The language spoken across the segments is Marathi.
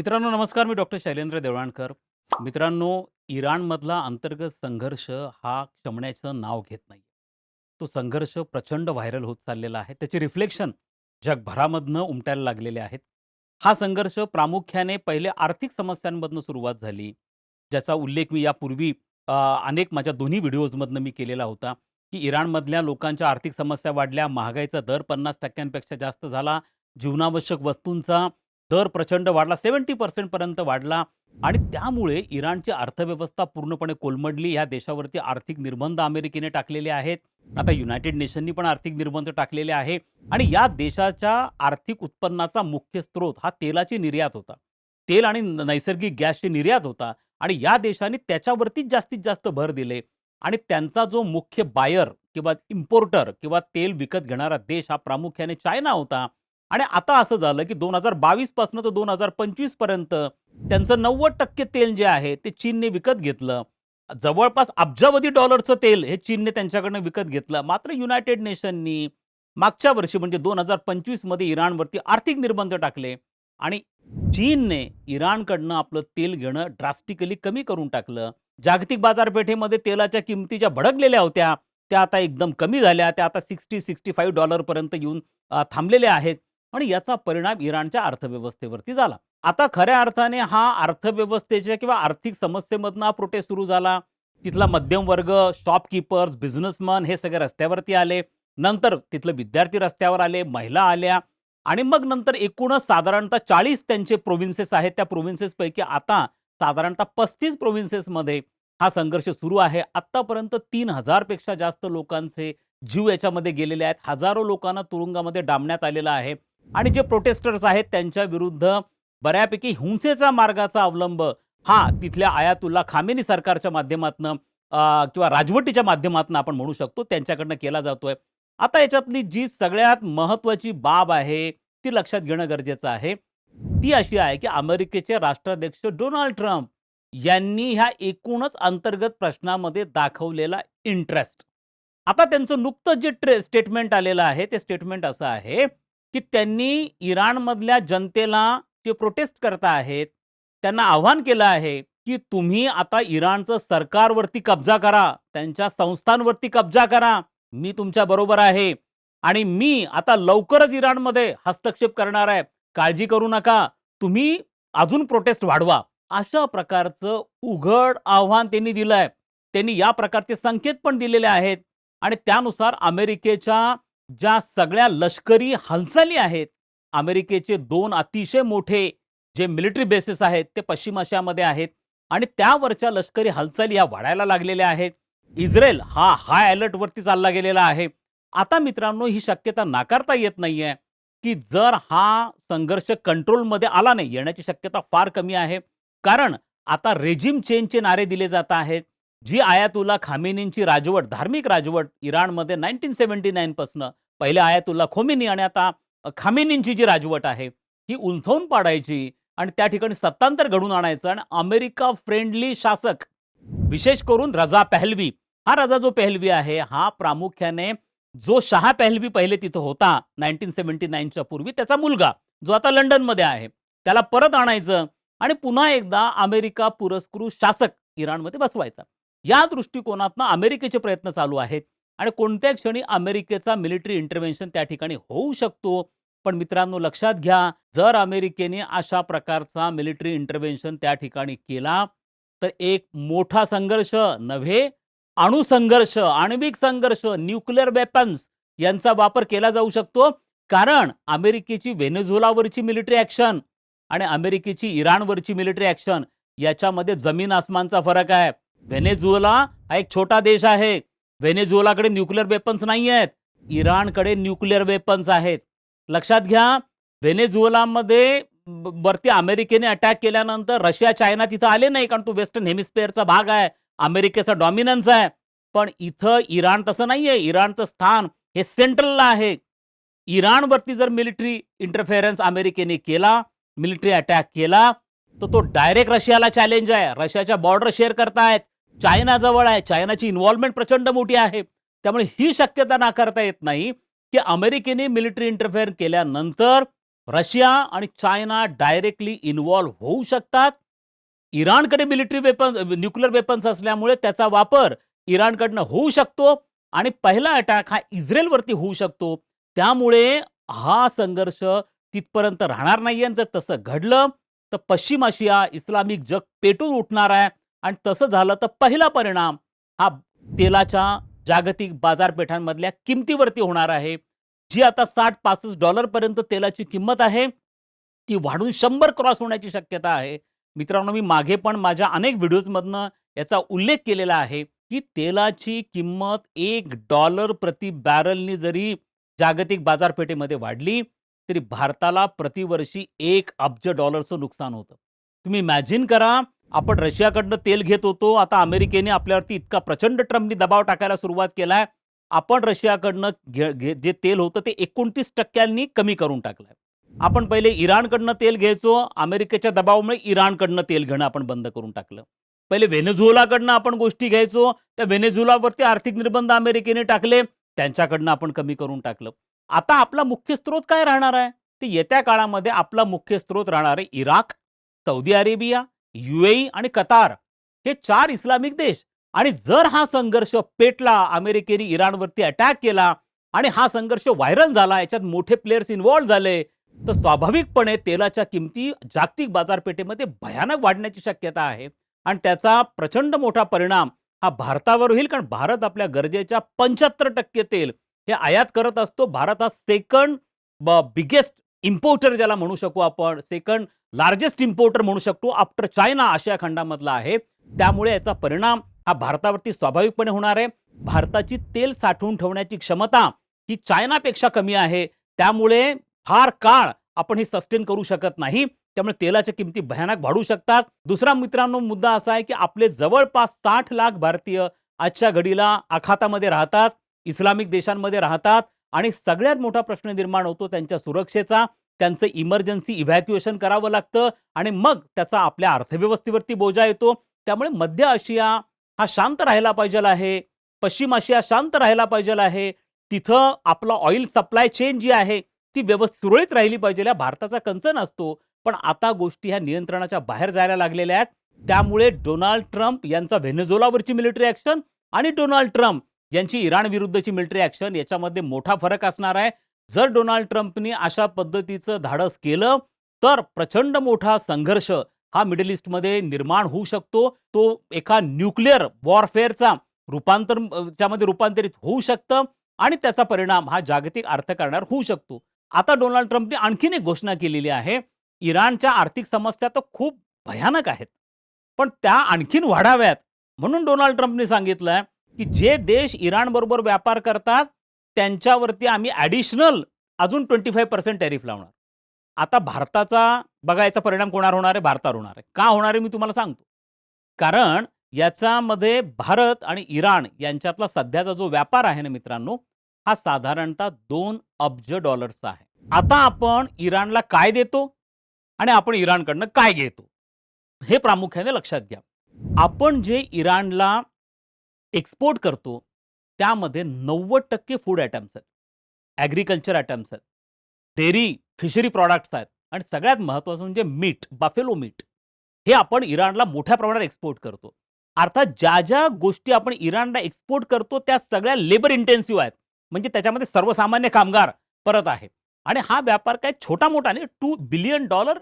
मित्रांनो नमस्कार. मी डॉक्टर शैलेंद्र देवळाणकर. मित्रांनो इराणमधला अंतर्गत संघर्ष हा क्षमण्याचं नाव घेत नाही तो संघर्ष प्रचंड व्हायरल होत चाललेला आहे. त्याचे रिफ्लेक्शन जगभरामधनं उमटायला लागलेले आहेत. हा संघर्ष प्रामुख्याने पहिले आर्थिक समस्यांमधनं सुरुवात झाली. ज्याचा उल्लेख मी यापूर्वी अनेक माझ्या दोन्ही व्हिडिओजमधनं मी केलेला होता की इराणमधल्या लोकांच्या आर्थिक समस्या वाढल्या महागाईचा दर पन्नास टक्क्यांपेक्षा जास्त झाला जीवनावश्यक वस्तूंचा दर प्रचंड वाढला सेवन्टी पर्सेंटपर्यंत वाढला आणि त्यामुळे इराणची अर्थव्यवस्था पूर्णपणे कोलमडली. ह्या देशावरती आर्थिक निर्बंध अमेरिकेने टाकलेले आहेत. आता युनायटेड नेशननी पण आर्थिक निर्बंध टाकलेले आहे आणि या देशाच्या आर्थिक उत्पन्नाचा मुख्य स्रोत हा तेलाची निर्यात होता. तेल आणि नैसर्गिक गॅसची निर्यात होता आणि या देशाने त्याच्यावरतीच जास्तीत जास्त भर दिले आणि त्यांचा जो मुख्य बायर किंवा इम्पोर्टर किंवा तेल विकत घेणारा देश हा प्रामुख्याने चायना होता. आणि आता असं झालं की दोन हजार बावीसपासून तर दोन हजार पंचवीसपर्यंत त्यांचं नव्वद टक्के तेल जे आहे ते चीनने विकत घेतलं. जवळपास अब्जावधी डॉलरचं तेल हे चीनने त्यांच्याकडनं विकत घेतलं. मात्र युनायटेड नेशननी मागच्या वर्षी म्हणजे दोन हजार पंचवीसमध्ये इराणवरती आर्थिक निर्बंध टाकले आणि चीनने इराणकडनं आपलं तेल घेणं ड्रास्टिकली कमी करून टाकलं. जागतिक बाजारपेठेमध्ये तेलाच्या किमती ज्या भडकलेल्या होत्या त्या आता एकदम कमी झाल्या. त्या आता सिक्स्टी सिक्स्टी फाईव्ह डॉलरपर्यंत येऊन थांबलेल्या आहेत. आणि याचा परिणाम इराणच्या अर्थव्यवस्थेवरती झाला. आता खऱ्या अर्थाने हा अर्थव्यवस्थेच्या किंवा आर्थिक समस्येमधनं हा प्रोटेस्ट सुरू झाला. तिथला मध्यम वर्ग शॉपकीपर्स बिझनेसमन हे सगळे रस्त्यावरती आले. नंतर तिथले विद्यार्थी रस्त्यावर आले महिला आल्या. आणि मग नंतर एकूणच साधारणतः चाळीस त्यांचे प्रोव्हिन्सेस आहेत. त्या प्रोव्हिन्सेसपैकी आता साधारणतः पस्तीस प्रोव्हिन्सेसमध्ये हा संघर्ष सुरू आहे. आत्तापर्यंत तीन हजारपेक्षा जास्त लोकांचे जीव याच्यामध्ये गेलेले आहेत. हजारो लोकांना तुरुंगामध्ये डांबण्यात आलेलं आहे. आणि जे प्रोटेस्टर्स आहेत त्यांच्या विरुद्ध बऱ्यापैकी हिंसेचा मार्गाचा अवलंब हा तिथल्या आयातुल्ला खामेनी सरकारच्या माध्यमातून किंवा राजवटीच्या माध्यमातून आपण म्हणू शकतो त्यांच्याकडनं केला जातोय. आता याच्यातली जी सगळ्यात महत्वाची बाब आहे ती लक्षात घेणं गरजेचं आहे. ती अशी आहे की अमेरिकेचे राष्ट्राध्यक्ष डोनाल्ड ट्रम्प यांनी ह्या एकूणच अंतर्गत प्रश्नामध्ये दाखवलेला इंटरेस्ट आता त्यांचं नुकतं जे ट्रे स्टेटमेंट आलेलं आहे ते स्टेटमेंट असं आहे की त्यांनी इराणमधल्या जनतेला जे प्रोटेस्ट करता आहेत. त्यांना आव्हान केलं आहे की तुम्ही आता इराणचं सरकारवरती कब्जा करा त्यांच्या संस्थांवरती कब्जा करा. मी तुमच्या बरोबर आहे. आणि मी आता लवकरच इराणमध्ये हस्तक्षेप करणार आहे. काळजी करू नका. तुम्ही अजून प्रोटेस्ट वाढवा. अशा प्रकारचं उघड आव्हान त्यांनी दिलंय. त्यांनी या प्रकारचे संकेत पण दिलेले आहेत. आणि त्यानुसार अमेरिकेच्या ज्या सगळ्या लष्करी हालचाली आहेत अमेरिकेचे दोन अतिशय मोठे जे मिलिटरी बेसेस आहेत ते पश्चिम आशियामध्ये आहेत आणि त्यावरच्या लष्करी हालचाली ह्या वाढायला लागलेल्या आहेत. इस्रायल हा हाय अलर्टवरती चालला गेलेला आहे. आता मित्रांनो ही शक्यता नाकारता येत नाहीये की जर हा संघर्ष कंट्रोलमध्ये आला नाही येण्याची शक्यता फार कमी आहे. कारण आता रेजिम चेंजचे नारे दिले जात आहेत. जी आयातुल्ला खामेनींची राजवट धार्मिक राजवट इराणमध्ये नाईन्टीन सेवन्टी नाईनपासनं पहिल्या पहिले आयातुल्ला खोमेनी आणि आता खामेनींची जी राजवट आहे ही उलथवून पाडायची आणि त्या ठिकाणी सत्तांतर घडून आणायचं आणि अमेरिका फ्रेंडली शासक विशेष करून रजा पहलवी हा रजा जो पहलवी आहे हा प्रामुख्याने जो शहा पहलवी पहिले तिथं होता नाईन्टीन सेवन्टी नाईनच्या पूर्वी त्याचा मुलगा जो आता लंडनमध्ये आहे त्याला परत आणायचं आणि पुन्हा एकदा अमेरिका पुरस्कृत शासक इराणमध्ये बसवायचा. या दृष्टिकोनातनं अमेरिकेचे प्रयत्न चालू आहेत. आणि कोणत्या क्षणी अमेरिकेचा मिलिटरी इंटरव्हेन्शन त्या ठिकाणी होऊ शकतो. पण मित्रांनो लक्षात घ्या जर अमेरिकेने अशा प्रकारचा मिलिटरी इंटरव्हेन्शन त्या ठिकाणी केला तर एक मोठा संघर्ष नव्हे अणुसंघर्ष आण्विक संघर्ष न्यूक्लिअर वेपन्स यांचा वापर केला जाऊ शकतो. कारण अमेरिकेची व्हेनेझुलावरची मिलिटरी ॲक्शन आणि अमेरिकेची इराणवरची मिलिटरी ॲक्शन याच्यामध्ये जमीन आसमानचा फरक आहे. व्हेनेझुएला हा एक छोटा देश आहे. व्हेनेझुएलाकडे न्यूक्लिअर वेपन्स नाही आहेत. इराणकडे न्यूक्लिअर वेपन्स आहेत. लक्षात घ्या व्हेनेझुएलामध्ये वरती अमेरिकेने अटॅक केल्यानंतर रशिया चायना तिथं आले नाही कारण तो वेस्टर्न हेमिस्फिअरचा भाग आहे. अमेरिकेचा डॉमिनन्स आहे. पण इथं इराण तसं नाहीये इराणचं स्थान हे सेंट्रलला आहे. इराणवरती जर मिलिटरी इंटरफेरन्स अमेरिकेने केला मिलिटरी अटॅक केला तर तो डायरेक्ट रशियाला चॅलेंज आहे. रशियाच्या बॉर्डर शेअर करतायत. चायना जवळ आहे. चायनाची इन्व्हॉल्वमेंट प्रचंड मोठी आहे. त्यामुळे ही शक्यता नाकारता येत नाही की अमेरिकेने मिलिटरी इंटरफेअर केल्यानंतर रशिया आणि चायना डायरेक्टली इन्व्हॉल्व्ह होऊ शकतात. इराणकडे मिलिटरी वेपन न्यूक्लिअर वेपन्स असल्यामुळे त्याचा वापर इराणकडनं होऊ शकतो आणि पहिला अटॅक हा इस्रायलवरती होऊ शकतो. त्यामुळे हा संघर्ष तिथपर्यंत राहणार नाहीये जर तसं घडलं तर पश्चिम आशिया इस्लामिक जग पेटून उठणार आहे. आणि तसं झालं तर पहिला परिणाम हा तेलाच्या जागतिक बाजारपेठांमधल्या किमतीवरती होणार आहे. जी आता साठ पासष्ट डॉलरपर्यंत तेलाची किंमत आहे ती वाढून शंभर क्रॉस होण्याची शक्यता आहे. मित्रांनो मी मागे पण माझ्या अनेक व्हिडिओजमधनं याचा उल्लेख केलेला आहे की तेलाची किंमत एक डॉलर प्रति बॅरलनी जरी जागतिक बाजारपेठेमध्ये वाढली तरी भारताला प्रतिवर्षी एक अब्ज डॉलरचं नुकसान होतं. तुम्ही इमॅजिन करा आपण रशियाकडनं तेल घेत होतो आता अमेरिकेने आपल्यावरती इतका प्रचंड ट्रम्पनी दबाव टाकायला सुरुवात केलाय. आपण रशियाकडनं घे घे जे तेल होतं ते एकोणतीस टक्क्यांनी कमी करून टाकलंय. आपण पहिले इराणकडनं तेल घ्यायचो अमेरिकेच्या दबावामुळे इराणकडनं तेल घेणं आपण बंद करून टाकलं. पहिले व्हेनेझुएलाकडनं आपण गोष्टी घ्यायचो त्या व्हेनेझुएलावरती आर्थिक निर्बंध अमेरिकेने टाकले त्यांच्याकडनं आपण कमी करून टाकलं. आता आपला मुख्य स्रोत काय राहणार आहे? ते येत्या काळामध्ये आपला मुख्य स्रोत राहणार आहे इराक सौदी अरेबिया युएई आणि कतार. हे चार इस्लामिक देश. आणि जर हा संघर्ष पेटला अमेरिकेने इराणवरती अटॅक केला आणि हा संघर्ष व्हायरल झाला याच्यात मोठे प्लेयर्स इन्व्हॉल्व्ह झाले तर स्वाभाविकपणे तेलाच्या किमती जागतिक बाजारपेठेमध्ये भयानक वाढण्याची शक्यता आहे. आणि त्याचा प्रचंड मोठा परिणाम हा भारतावर होईल कारण भारत आपल्या गरजेच्या पंच्याहत्तर टक्के तेल हे आयात करत असतो. भारत हा सेकंड बिगेस्ट इम्पोर्टर ज्याला म्हणू शकू आपण सेकंड लार्जेस्ट इम्पोर्टर म्हणू शकतो आफ्टर चायना आशिया खंडामधला आहे. त्यामुळे याचा परिणाम हा भारतावरती स्वाभाविकपणे होणार आहे. भारताची तेल साठवून ठेवण्याची क्षमता ही चायनापेक्षा कमी आहे. त्यामुळे फार काळ आपण हे सस्टेन करू शकत नाही. त्यामुळे तेलाच्या किमती भयानक वाढू शकतात. दुसरा मित्रांनो मुद्दा असा आहे की आपले जवळपास साठ लाख भारतीय आजच्या घडीला आखातामध्ये राहतात. इस्लामिक देशांमध्ये राहतात आणि सगळ्यात मोठा प्रश्न निर्माण होतो त्यांच्या सुरक्षेचा. त्यांचं इमर्जन्सी इव्हॅक्युएशन करावं लागतं आणि मग त्याचा आपल्या अर्थव्यवस्थेवरती बोजा येतो. त्यामुळे मध्य आशिया हा शांत राहायला पाहिजे आहे. पश्चिम आशिया शांत राहायला पाहिजे आहे. तिथं आपला ऑइल सप्लाय चेन जी आहे ती व्यवस्थित सुरळीत राहिली पाहिजे. या भारताचा कन्सर्न असतो. पण आता गोष्टी ह्या नियंत्रणाच्या बाहेर जायला लागलेल्या आहेत. त्यामुळे डोनाल्ड ट्रम्प यांचा व्हेनेझोलावरची मिलिटरी ॲक्शन आणि डोनाल्ड ट्रम्प यांची इराण विरुद्धची मिलिटरी ॲक्शन याच्यामध्ये मोठा फरक असणार आहे. जर डोनाल्ड ट्रम्पनी अशा पद्धतीचं धाडस केलं तर प्रचंड मोठा संघर्ष हा मिडल ईस्टमध्ये निर्माण होऊ शकतो. तो एका न्यूक्लिअर वॉरफेअरचा रूपांतर त्यामध्ये रूपांतरित होऊ शकतं आणि त्याचा परिणाम हा जागतिक अर्थकारणावर होऊ शकतो. आता डोनाल्ड ट्रम्पने आणखीन एक घोषणा केलेली आहे. इराणच्या आर्थिक समस्या तर खूप भयानक आहेत. पण त्या आणखीन वाढाव्यात म्हणून डोनाल्ड ट्रम्पने सांगितलंय की जे देश इराणबरोबर व्यापार करतात त्यांच्यावरती आम्ही ॲडिशनल अजून ट्वेंटी फाईव्ह पर्सेंट टॅरिफ लावणार. आता भारताचा बघा याचा परिणाम कोणावर होणार आहे? भारतावर होणार आहे. का होणार आहे मी तुम्हाला सांगतो. कारण याच्यामध्ये भारत आणि इराण यांच्यातला सध्याचा जो व्यापार आहे ना मित्रांनो हा साधारणतः दोन अब्ज डॉलर्सचा आहे. आता आपण इराणला काय देतो? आणि आपण इराणकडनं काय घेतो? हे प्रामुख्याने लक्षात घ्या. आपण जे इराणला एक्सपोर्ट करतो त्यामध्ये नव्वद टक्के फूड आयटम्स आहेत. ॲग्रिकल्चर आयटम्स आहेत. डेअरी फिशरी प्रॉडक्ट्स आहेत. आणि सगळ्यात महत्त्वाचं म्हणजे मीठ बाफेलो मीठ हे आपण इराणला मोठ्या प्रमाणात एक्सपोर्ट करतो. अर्थात ज्या ज्या गोष्टी आपण इराणला एक्सपोर्ट करतो त्या सगळ्या लेबर इंटेन्सिव्ह आहेत. म्हणजे त्याच्यामध्ये सर्वसामान्य कामगार परत आहे. आणि हा व्यापार काय छोटा मोठा नाही टू बिलियन डॉलर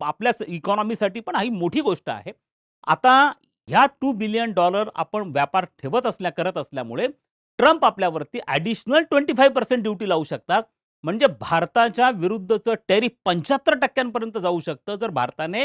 आपल्या इकॉनॉमीसाठी पण ही मोठी गोष्ट आहे. आता ह्या टू बिलियन डॉलर आपण व्यापार ठेवत असल्या करत असल्यामुळे ट्रम्प आपल्यावरती additional twenty five percent duty लावू शकतात. म्हणजे भारताच्या विरुद्धचं टॅरिफ पंच्याहत्तर टक्क्यांपर्यंत जाऊ शकतं जर भारताने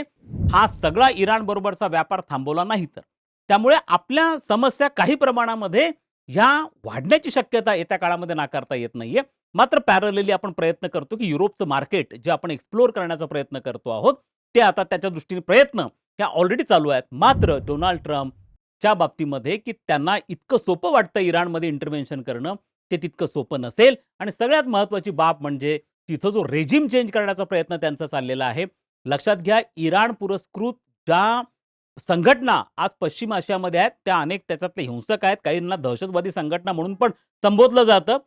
हा सगळा इराण बरोबरचा व्यापार थांबवला नाही तर. त्यामुळे आपल्या समस्या काही प्रमाणामध्ये ह्या वाढण्याची शक्यता येत्या काळामध्ये नाकारता येत नाहीये. मात्र पॅरलली आपण प्रयत्न करतो की युरोपचं मार्केट जे आपण एक्सप्लोअर करण्याचा प्रयत्न करतो आहोत ते आता त्याच्या दृष्टीने प्रयत्न ह्या ऑलरेडी चालू आहेत. मात्र डोनाल्ड ट्रम्पच्या बाबतीमध्ये की त्यांना इतकं सोपं वाटतं इराणमध्ये इंटरव्हेन्शन करणं ते तितकं सोपं नसेल. आणि सगळ्यात महत्त्वाची बाब म्हणजे तिथं जो रेजिम चेंज करण्याचा प्रयत्न त्यांचा चाललेला आहे लक्षात घ्या इराण पुरस्कृत ज्या संघटना आज पश्चिम आशियामध्ये आहेत त्या अनेक त्याच्यातले हिंसक आहेत. काहींना दहशतवादी संघटना म्हणून पण संबोधलं जातं.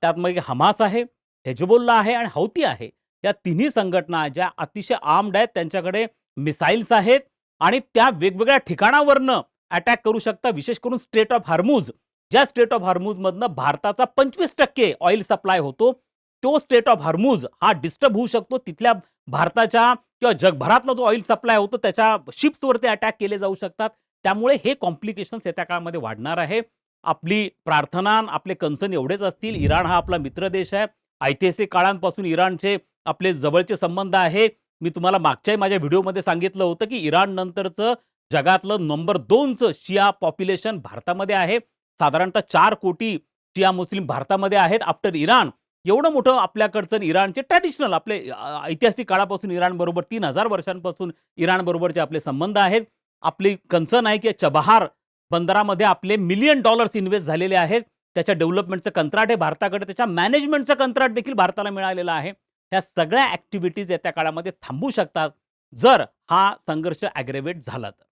त्यात मग हमास आहे हेजबोल्ला आहे आणि हौती आहे. या तिन्ही संघटना ज्या अतिशय आर्म्ड आहेत त्यांच्याकडे मिसाईल्स आहेत आणि त्या वेगवेगळ्या ठिकाणावरनं अटॅक करू शकतात विशेष करून स्टेट ऑफ हार्मूज ज्या स्टेट ऑफ हार्मूजमधनं भारताचा पंचवीस टक्के ऑइल सप्लाय होतो तो स्टेट ऑफ हार्मूज हा डिस्टर्ब होऊ शकतो. तिथल्या भारताच्या किंवा जगभरातला जो ऑइल सप्लाय होतो त्याच्या शिप्सवरती अटॅक केले जाऊ शकतात. त्यामुळे हे कॉम्प्लिकेशन्स येत्या काळामध्ये वाढणार आहे. आपली प्रार्थना आपले कन्सर्न एवढेच असतील. इराण हा आपला मित्र देश आहे. ऐतिहासिक काळांपासून इराणचे आपले जवळचे संबंध आहे. मी तुम्हाला मागच्याही माझ्या व्हिडिओमध्ये सांगितलं होतं की इराण नंतरचं जगातलं नंबर दोनचं शिया पॉप्युलेशन भारतामध्ये आहे. साधारणतः चार कोटी शिया मुस्लिम भारतामध्ये आहेत. आफ्टर इराण एवढं मोठं आपल्याकडचं इराणचे ट्रॅडिशनल आपले ऐतिहासिक काळापासून इराणबरोबर तीन हजार वर्षांपासून इराणबरोबरचे आपले संबंध आहेत. आपली कन्सर्न आहे की चबहार बंदरामध्ये आपले मिलियन डॉलर्स इन्व्हेस्ट झालेले आहेत. त्याच्या डेव्हलपमेंटचं कंत्राट आहे भारताकडे त्याच्या मॅनेजमेंटचं कंत्राट देखील भारताला मिळालेलं आहे. ह्या सगळ्या ॲक्टिव्हिटीज येत्या काळामध्ये थांबू शकतात जर हा संघर्ष ॲग्रेवेट झाला तर.